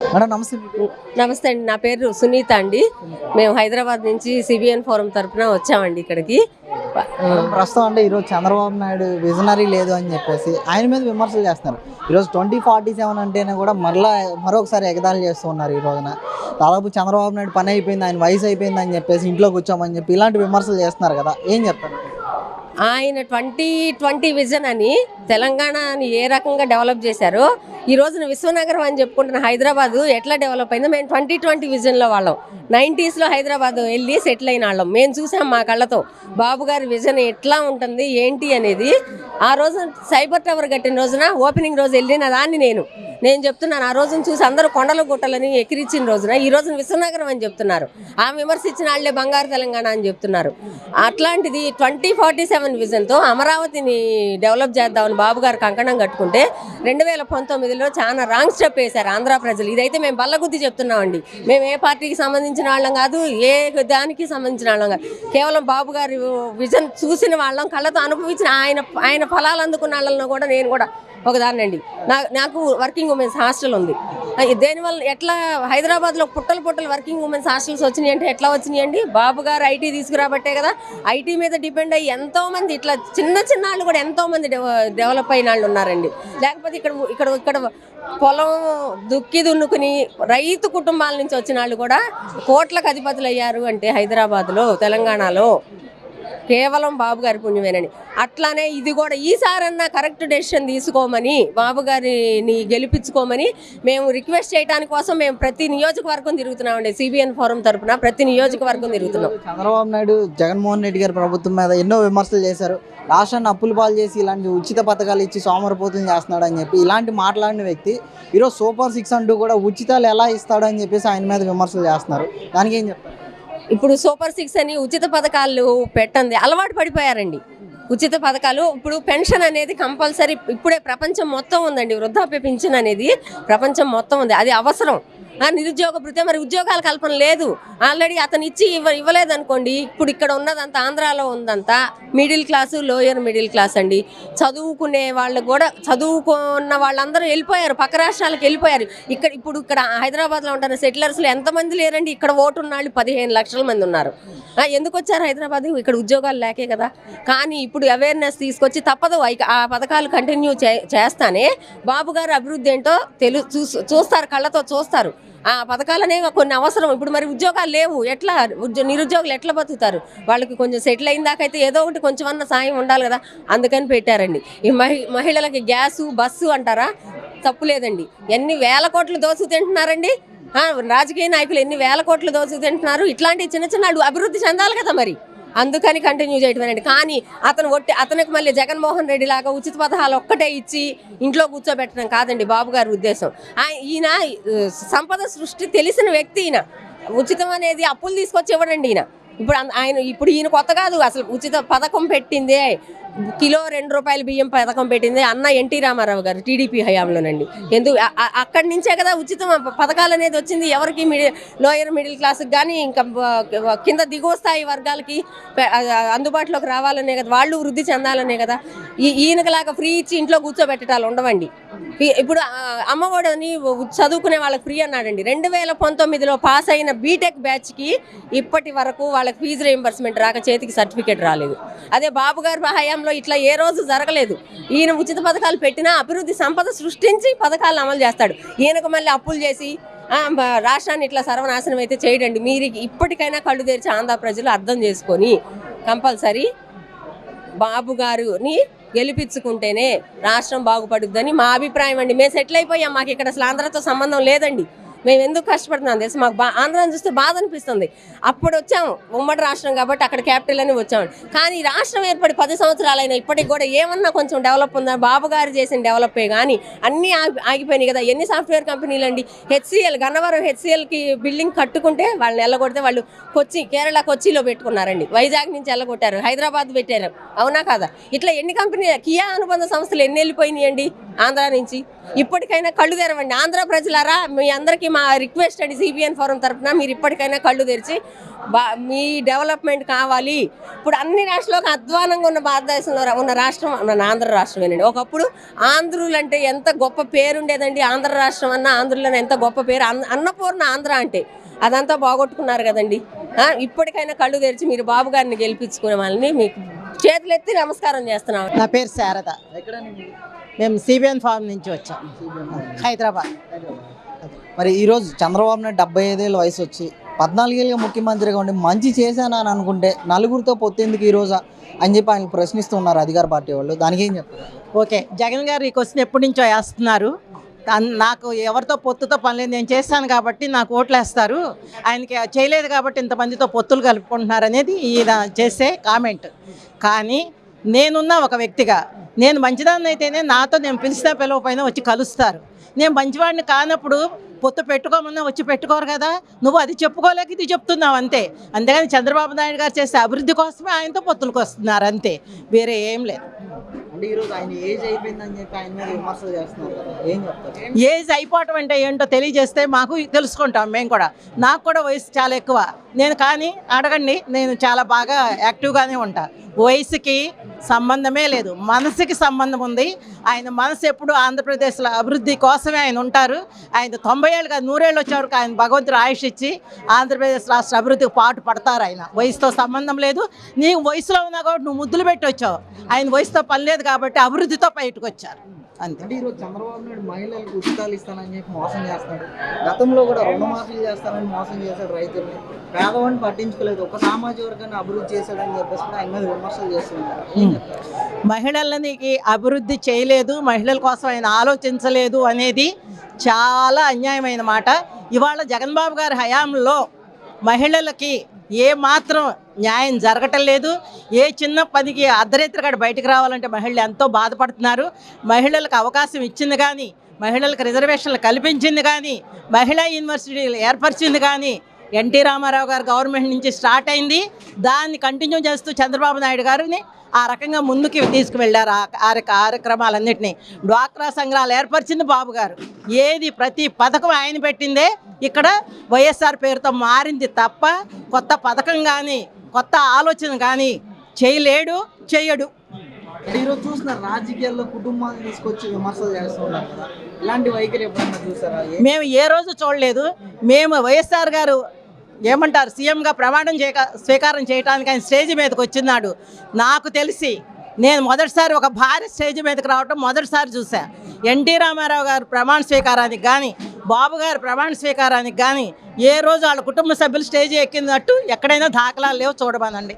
Madam నమస్తే నమస్తే అండి. నా పేరు సునీత అండి. మేము హైదరాబాద్ నుంచి సిబిఎన్ ఫోరం తరపున వచ్చామండి ఇక్కడికి. ప్రస్తుతం అంటే ఈరోజు చంద్రబాబు నాయుడు విజనరీ లేదు అని చెప్పేసి ఆయన మీద విమర్శలు చేస్తున్నారు. ఈరోజు ట్వంటీ ఫార్టీ సెవెన్ అంటేనే కూడా మరలా మరొకసారి ఎగతాళి చేస్తూ ఉన్నారు ఈ రోజున. దాదాపు చంద్రబాబు నాయుడు పని అయిపోయింది ఆయన వయసు అయిపోయింది అని చెప్పేసి ఇంట్లో కూర్చోమని చెప్పి ఇలాంటి విమర్శలు చేస్తున్నారు కదా. ఏం చెప్తారు? ఆయన ట్వంటీ ట్వంటీ విజన్ అని తెలంగాణని ఏ రకంగా డెవలప్ చేశారో ఈ రోజున విశ్వనగరం అని చెప్పుకుంటున్న హైదరాబాద్ ఎట్లా డెవలప్ అయిందో మేము ట్వంటీ ట్వంటీ విజన్లో వాళ్ళం. నైంటీస్లో హైదరాబాద్ వెళ్ళి సెటిల్ అయిన వాళ్ళం. మేము చూసాం మా కళ్ళతో బాబు గారి విజన్ ఎట్లా ఉంటుంది ఏంటి అనేది. ఆ రోజు సైబర్ టవర్ కట్టిన రోజున ఓపెనింగ్ రోజు వెళ్ళిన దాన్ని నేను. నేను చెప్తున్నాను ఆ రోజున చూసి అందరూ కొండలు గుట్టలని ఎక్కిరిచ్చిన రోజున ఈ రోజున విశ్వనగరం అని చెప్తున్నారు. ఆ విమర్శించిన వాళ్ళే బంగారు తెలంగాణ అని చెప్తున్నారు. అట్లాంటిది ట్వంటీ ఫార్టీ సెవెన్ విజన్తో అమరావతిని డెవలప్ చేద్దామని బాబు గారు కంకణం కట్టుకుంటే రెండు వేల పంతొమ్మిదిలో చాలా రాంగ్ స్టెప్ వేశారు ఆంధ్ర ప్రజలు. ఇదైతే మేము బల్లగుద్ది చెప్తున్నామండి. మేము ఏ పార్టీకి సంబంధించిన వాళ్ళం కాదు ఏ దానికి సంబంధించిన వాళ్ళం కాదు. కేవలం బాబు గారి విజన్ చూసిన వాళ్ళం కళ్ళతో అనుభవించిన ఆయన ఆయన ఫలాలు అందుకున్న వాళ్ళలో కూడా నేను కూడా ఒకదాన్నండి నా నాకు వర్కింగ్ ఉమెన్స్ హాస్టల్ ఉంది. దేనివల్ల ఎట్లా హైదరాబాద్లో పుట్టలు పుట్టలు వర్కింగ్ ఉమెన్స్ హాస్టల్స్ వచ్చినాయి అంటే ఎట్లా వచ్చినాయి అండి? బాబు గారు ఐటీ తీసుకురాబట్టే కదా. ఐటీ మీద డిపెండ్ అయ్యి ఎంతో మంది ఇట్లా చిన్న చిన్న వాళ్ళు కూడా ఎంతో మంది డెవ- డెవలప్ అయిన వాళ్ళు ఉన్నారండి. లేకపోతే ఇక్కడ ఇక్కడ ఇక్కడ పొలం దుక్కి దున్నుకుని రైతు కుటుంబాల నుంచి వచ్చిన వాళ్ళు కూడా కోట్లకు అధిపతులు అయ్యారు అంటే హైదరాబాద్లో తెలంగాణలో. కేవలం బాబు గారి పుణ్యమేనని. అట్లానే ఇది కూడా ఈసారన్నా కరెక్ట్ డెసిషన్ తీసుకోమని బాబు గారిని గెలిపించుకోమని మేము రిక్వెస్ట్ చేయడానికి కోసం మేము ప్రతి నియోజకవర్గం తిరుగుతున్నామండి. సిబిఎన్ ఫోరం తరపున ప్రతి నియోజకవర్గం తిరుగుతున్నాం. చంద్రబాబు నాయుడు జగన్మోహన్ రెడ్డి గారి ప్రభుత్వం మీద ఎన్నో విమర్శలు చేశారు. రాష్ట్రాన్ని అప్పులు పాలు చేసి ఇలాంటి ఉచిత పథకాలు ఇచ్చి సోమరపోతులు చేస్తున్నాడు అని చెప్పి ఇలాంటి మాట్లాడిన వ్యక్తి ఈరోజు సూపర్ సిక్స్ అంటూ కూడా ఉచితాలు ఎలా ఇస్తాడు అని చెప్పేసి ఆయన మీద విమర్శలు చేస్తున్నారు. దానికి ఏం చెప్తారు? ఇప్పుడు సూపర్ సిక్స్ అని ఉచిత పథకాలు పెట్టండి అలవాటు పడిపోయారండి. ఉచిత పథకాలు ఇప్పుడు పెన్షన్ అనేది కంపల్సరీ ఇప్పుడే ప్రపంచం మొత్తం ఉందండి. వృద్ధాప్య పింఛన్ అనేది ప్రపంచం మొత్తం ఉంది. అది అవసరం. నిరుద్యోగ భృతి మరి ఉద్యోగాల కల్పన లేదు. ఆల్రెడీ అతను ఇచ్చి ఇవ్వ ఇవ్వలేదు అనుకోండి ఇప్పుడు ఇక్కడ ఉన్నదంతా ఆంధ్రాలో ఉందంతా middle class lower middle class అండి. చదువుకునే వాళ్ళు కూడా చదువుకున్న వాళ్ళందరూ వెళ్ళిపోయారు పక్క రాష్ట్రాలకు వెళ్ళిపోయారు. ఇక్కడ ఇప్పుడు ఇక్కడ హైదరాబాద్లో ఉంటున్న సెటిలర్స్లో ఎంతమంది లేరండి? ఇక్కడ ఓటు ఉన్న వాళ్ళు పదిహేను లక్షల మంది ఉన్నారు. ఎందుకు వచ్చారు హైదరాబాద్ ఇక్కడ ఉద్యోగాలు లేకే కదా. కానీ ఇప్పుడు అవేర్నెస్ తీసుకొచ్చి తప్పదు. ఆ పథకాలు కంటిన్యూ చే- చేస్తానే. బాబు గారు అభివృద్ధి ఏంటో తెలు చూస్తారు కళ్ళతో చూస్తారు. ఆ పథకాలు అనేవి కొన్ని అవసరం. ఇప్పుడు మరి ఉద్యోగాలు లేవు. ఎట్లా? ఉద్యో నిరుద్యోగులు ఎట్లా బతుకుతారు? వాళ్ళకి కొంచెం సెటిల్ అయిన దాకైతే ఏదో ఒకటి కొంచెం అన్న సాయం ఉండాలి కదా. అందుకని పెట్టారండి. ఈ మహి మహిళలకి గ్యాసు బస్సు అంటారా? తప్పు లేదండి. ఎన్ని వేల కోట్లు దోసు తింటున్నారండి? రాజకీయ నాయకులు ఎన్ని వేల కోట్లు దోసు తింటున్నారు? ఇట్లాంటి చిన్న చిన్న అభివృద్ధి చెందాలి కదా మరి. అందుకని కంటిన్యూ చేయటమేనండి. కానీ అతను ఒట్టి అతనికి మళ్ళీ జగన్మోహన్ రెడ్డి లాగా ఉచిత పథకాలు ఒక్కటే ఇచ్చి ఇంట్లో కూర్చోబెట్టడం కాదండి బాబు గారి ఉద్దేశం. ఆయ- ఈయన సంపద సృష్టి తెలిసిన వ్యక్తి ఈయన. ఉచితం అనేది అప్పులు తీసుకొచ్చి ఇవ్వడండి ఈయన. ఇప్పుడు అన్- ఆయన ఇప్పుడు ఈయన కొత్త కాదు అసలు ఉచిత పథకం పెట్టిందే కిలో రెండు రూపాయల బియ్యం పథకం పెట్టింది అన్న ఎన్టీ రామారావు గారు టీడీపీ హయాంలోనండి. ఎందుకు అక్కడి నుంచే కదా ఉచితం పథకాలు అనేది వచ్చింది. ఎవరికి మిడి లోయర్ మిడిల్ క్లాస్కి కానీ ఇంకా కింద దిగువ స్థాయి వర్గాలకి అందుబాటులోకి రావాలనే కదా వాళ్ళు వృద్ధి చెందాలనే కదా ఈ ఈయనకలాగా ఫ్రీ ఇచ్చి ఇంట్లో కూర్చోబెట్టడాలు ఉండవండి. ఇప్పుడు ఆ, చదువుకునే వాళ్ళకి ఫ్రీ అన్నాడండి. రెండు వేల పంతొమ్మిదిలో పాస్ అయిన బీటెక్ బ్యాచ్కి ఇప్పటి వరకు వాళ్ళకి ఫీజు రీఎంబర్స్మెంట్ రాక చేతికి సర్టిఫికేట్ రాలేదు. అదే బాబు గారి హయాంలో ఇట్లా ఏ రోజు జరగలేదు. ఈయన ఉచిత పథకాలు పెట్టినా అభివృద్ధి సంపద సృష్టించి పథకాలను అమలు చేస్తాడు. ఈయనకు మళ్ళీ అప్పులు చేసి రాష్ట్రాన్ని ఇట్లా సర్వనాశనం అయితే చేయడండి. మీరు ఇప్పటికైనా కళ్ళు తెరిచి ఆంధ్ర ప్రజలు అర్థం చేసుకొని కంపల్సరీ బాబు గారుని గెలిపించుకుంటేనే రాష్ట్రం బాగుపడుద్దని మా అభిప్రాయం అండి. మేము సెటిల్ అయిపోయాం. మాకు ఇక్కడ అసలు ఆంధ్రతో సంబంధం లేదండి. మేము ఎందుకు కష్టపడుతున్నాం తెలుసు? మాకు బా ఆంధ్రాన్ని చూస్తే బాధ అనిపిస్తుంది. అప్పుడు వచ్చాము ఉమ్మడి రాష్ట్రం కాబట్టి అక్కడ క్యాపిటల్ అని వచ్చాము. కానీ రాష్ట్రం ఏర్పడి పది సంవత్సరాలైనా ఇప్పటికి కూడా ఏమన్నా కొంచెం డెవలప్ ఉందా? బాబు గారు చేసిన డెవలపే కానీ అన్నీ ఆగి ఆగిపోయినాయి కదా. ఎన్ని సాఫ్ట్వేర్ కంపెనీలు అండి హెచ్సిఎల్ గన్నవరం హెచ్సిఎల్కి బిల్డింగ్ కట్టుకుంటే వాళ్ళని ఎల్లగొడితే వాళ్ళు కొచ్చి కేరళ కొచ్చిలో పెట్టుకున్నారండి. వైజాగ్ నుంచి ఎల్లగొట్టారు. హైదరాబాద్ పెట్టారు. అవునా కాదా? ఇట్లా ఎన్ని కంపెనీ కియా అనుబంధ సంస్థలు ఎన్ని వెళ్ళిపోయినాయండి? ఆంధ్ర నుంచి. ఇప్పటికైనా కళ్ళు తెరవండి. ఆంధ్ర ప్రజలారా మీ అందరికీ గారికి మా రిక్వెస్ట్ అండి సిబిఎన్ ఫోరం తరఫున మీరు ఇప్పటికైనా కళ్ళు తెరిచి బా మీ డెవలప్మెంట్ కావాలి. ఇప్పుడు అన్ని రాష్ట్రాలకు అధ్వానంగా ఉన్న భారతదేశంలో ఉన్న రాష్ట్రం మన ఆంధ్ర రాష్ట్రమేనండి. ఒకప్పుడు ఆంధ్రులు అంటే ఎంత గొప్ప పేరు ఉండేదండి ఆంధ్ర రాష్ట్రం అన్న ఆంధ్రులను ఎంత గొప్ప పేరు అన్నపూర్ణ ఆంధ్ర అంటే. అదంతా బాగొట్టుకున్నారు కదండి. ఇప్పటికైనా కళ్ళు తెరిచి మీరు బాబు గారిని గెలిపించుకునే వాళ్ళని మీకు చేతులెత్తి నమస్కారం చేస్తున్నాం. నా పేరు శారద. మేము సిబిఎన్ ఫార్మ్ నుంచి వచ్చాం. హైదరాబాద్. మరి ఈరోజు చంద్రబాబు నాయుడు డెబ్బై ఐదేళ్ళ వయసు వచ్చి పద్నాలుగేళ్ళుగా ముఖ్యమంత్రిగా ఉండి మంచి చేశాను అని అనుకుంటే నలుగురితో పొత్తేందుకు ఈరోజు అని చెప్పి ఆయన ప్రశ్నిస్తున్నారు అధికార పార్టీ వాళ్ళు. దానికి ఏం చెప్తారు? ఓకే జగన్ గారు ఈ క్వశ్చన్ ఎప్పటి నుంచో వేస్తున్నారు. నాకు ఎవరితో పొత్తుతో పనిలేదు నేను చేస్తాను కాబట్టి నాకు ఓట్లు వేస్తారు ఆయనకి చేయలేదు కాబట్టి ఇంతమందితో పొత్తులు కలుపుకుంటున్నారు అనేది ఈయన చేసే కామెంట్. కానీ నేనున్న ఒక వ్యక్తిగా నేను మంచిదాన్ని అయితేనే నాతో నేను పిలిచినా పిలవపోయినా వచ్చి కలుస్తారు. నేను మంచివాడిని కానప్పుడు పొత్తు పెట్టుకోమన్నా వచ్చి పెట్టుకోరు కదా. నువ్వు అది చెప్పుకోలేక ఇది చెప్తున్నావు అంతే. అంతేగాని చంద్రబాబు నాయుడు గారు చేసే అభివృద్ధి కోసమే ఆయనతో పొత్తులకు వస్తున్నారు అంతే. వేరే ఏం లేదు. ఏజ్ అయిపోవటం అంటే ఏంటో తెలియజేస్తే మాకు తెలుసుకుంటాం మేము కూడా. నాకు కూడా వయసు చాలా ఎక్కువ. నేను కానీ అడగండి నేను చాలా బాగా యాక్టివ్గానే ఉంటా. వయసుకి సంబంధమే లేదు మనసుకి సంబంధం ఉంది. ఆయన మనసు ఎప్పుడు ఆంధ్రప్రదేశ్లో అభివృద్ధి కోసమే ఆయన ఉంటారు. ఆయన తొంభై ఏళ్ళు కాదు నూరేళ్ళు వచ్చే వరకు ఆయన భగవంతుడు ఆయుష్ ఇచ్చి ఆంధ్రప్రదేశ్ రాష్ట్ర అభివృద్ధికి పాటు పడతారు ఆయన. వయసుతో సంబంధం లేదు. నీకు వయసులో ఉన్నా కాబట్టి నువ్వు ముద్దులు పెట్టి వచ్చావు. ఆయన వయసుతో పని లేదు కాబట్టి అభివృద్ధితో బయటకు వచ్చారు. అంతే. అంటే ఈరోజు చంద్రబాబు నాయుడు మహిళలకు ఉచితాలు ఇస్తానని చెప్పి మోసం చేస్తున్నాడు. గతంలో కూడా రుణమాఫీలు చేస్తానని మోసం చేశాడు రైతుల్ని. పేదవాడిని పట్టించుకోలేదు. ఒక సామాజిక వర్గాన్ని అభివృద్ధి చేశాడని చెప్పేసి ఆయన మీద విమర్శలు చేస్తున్నారు. మహిళలకి అభివృద్ధి చేయలేదు. మహిళల కోసం ఆయన ఆలోచించలేదు అనేది చాలా అన్యాయమైన మాట. ఇవాళ జగన్బాబు గారి హయాంలో మహిళలకి ఏ మాత్రం న్యాయం జరగటం లేదు. ఏ చిన్న పనికి అర్ధరేత్రగాడ బయటకు రావాలంటే మహిళలు ఎంతో బాధపడుతున్నారు. మహిళలకు అవకాశం ఇచ్చింది కానీ మహిళలకు రిజర్వేషన్లు కల్పించింది కానీ మహిళా యూనివర్సిటీలు ఏర్పరిచింది కానీ ఎన్టీ రామారావు గారు గవర్నమెంట్ నుంచి స్టార్ట్ అయింది. దాన్ని కంటిన్యూ చేస్తూ చంద్రబాబు నాయుడు గారిని ఆ రకంగా ముందుకు తీసుకువెళ్ళారు. ఆ కార్య కార్యక్రమాలన్నింటినీ డ్వాక్రా సంఘాలు ఏర్పరిచింది బాబు గారు. ఏది ప్రతి పథకం ఆయన పెట్టిందే. ఇక్కడ వైఎస్ఆర్ పేరుతో మారింది తప్ప కొత్త పథకం కానీ కొత్త ఆలోచన కానీ చేయలేడు చేయడు. ఈరోజు చూస్తున్నారు రాజకీయాల్లో కుటుంబాన్ని తీసుకొచ్చి విమర్శలు చేస్తున్నారు. కదా ఇలాంటి వైఖరి ఎప్పుడైనా చూసారా? మేము ఏ రోజు చూడలేదు. మేము వైఎస్ఆర్ గారు ఏమంటారు? సీఎంగా ప్రమాణం చేయక స్వీకారం చేయడానికి ఆయన స్టేజ్ మీదకి వచ్చినాడు. నాకు తెలిసి నేను మొదటిసారి ఒక భారీ స్టేజ్ మీదకి రావటం మొదటిసారి చూసా ఎన్టీ రామారావు గారు ప్రమాణ స్వీకారానికి కానీ బాబు గారు ప్రమాణ స్వీకారానికి కానీ ఏ రోజు వాళ్ళ కుటుంబ సభ్యులు స్టేజ్ ఎక్కినట్టు ఎక్కడైనా దాఖలాలు లేవు చూడమనండి.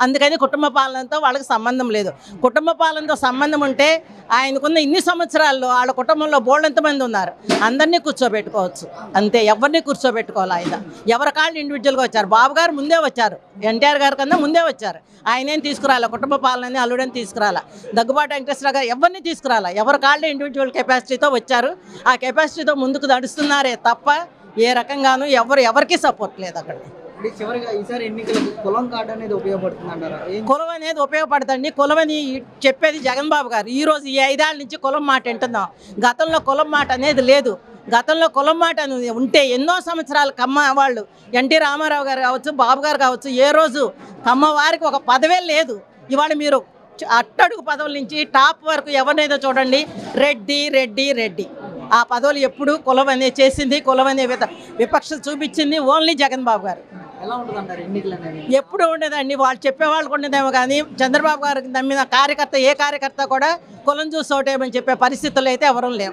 అందుకని కుటుంబ పాలనతో వాళ్ళకి సంబంధం లేదు. కుటుంబ పాలనతో సంబంధం ఉంటే ఆయనకున్న ఇన్ని సంవత్సరాల్లో వాళ్ళ కుటుంబంలో బోల్డ్ మంది ఉన్నారు? అందరినీ కూర్చోబెట్టుకోవచ్చు. అంతే ఎవరిని కూర్చోబెట్టుకోవాలి ఆయన? ఎవరి కాళ్ళు ఇండివిజువల్గా వచ్చారు? బాబు గారు ముందే వచ్చారు. ఎన్టీఆర్ గారి కన్నా ముందే వచ్చారు. ఆయనేం తీసుకురాలా? కుటుంబ పాలనని అల్లుడని తీసుకురాలా? దగ్గుబాటు వెంకటేశ్వర గారు ఎవరిని తీసుకురాలా? ఎవరి కాళ్ళు ఇండివిజువల్ కెపాసిటీతో వచ్చారు. ఆ కెపాసిటీతో ముందుకు నడుస్తున్నారే తప్ప ఏ రకంగానూ ఎవరు ఎవరికి సపోర్ట్ లేదు అక్కడ. అంటే చివరిగా ఈసారి ఎన్నికలకు కులం కార్డు అనేది ఉపయోగపడుతుంది అంటారా కులం అనేది ఉపయోగపడుతుంది. కులం అని చెప్పేది జగన్ బాబు గారు. ఈ రోజు ఈ ఐదేళ్ళ నుంచి కులం మాట వింటున్నాం. గతంలో కులం మాట అనేది లేదు. గతంలో కులం మాట ఉంటే ఎన్నో సంవత్సరాలు కమ్మ వాళ్ళు ఎన్టీ రామారావు గారు కావచ్చు బాబు గారు కావచ్చు ఏ రోజు కమ్మ వారికి ఒక పదవే లేదు. ఇవాళ మీరు అట్టడుగు పదవుల నుంచి టాప్ వరకు ఎవరినైతే చూడండి రెడ్డి రెడ్డి రెడ్డి. ఆ పదవులు ఎప్పుడు కులం అనేది చేసింది కులం అనే విధ చూపించింది ఓన్లీ జగన్ బాబు గారు. ఎప్పుడు ఉండేదండి వాళ్ళు చెప్పేవాళ్ళకు ఉండేదేమో కానీ చంద్రబాబు గారికి నమ్మిన కార్యకర్త ఏ కార్యకర్త కూడా కులం చూసి ఓటేయమని చెప్పే పరిస్థితుల్లో అయితే ఎవరూ లేవు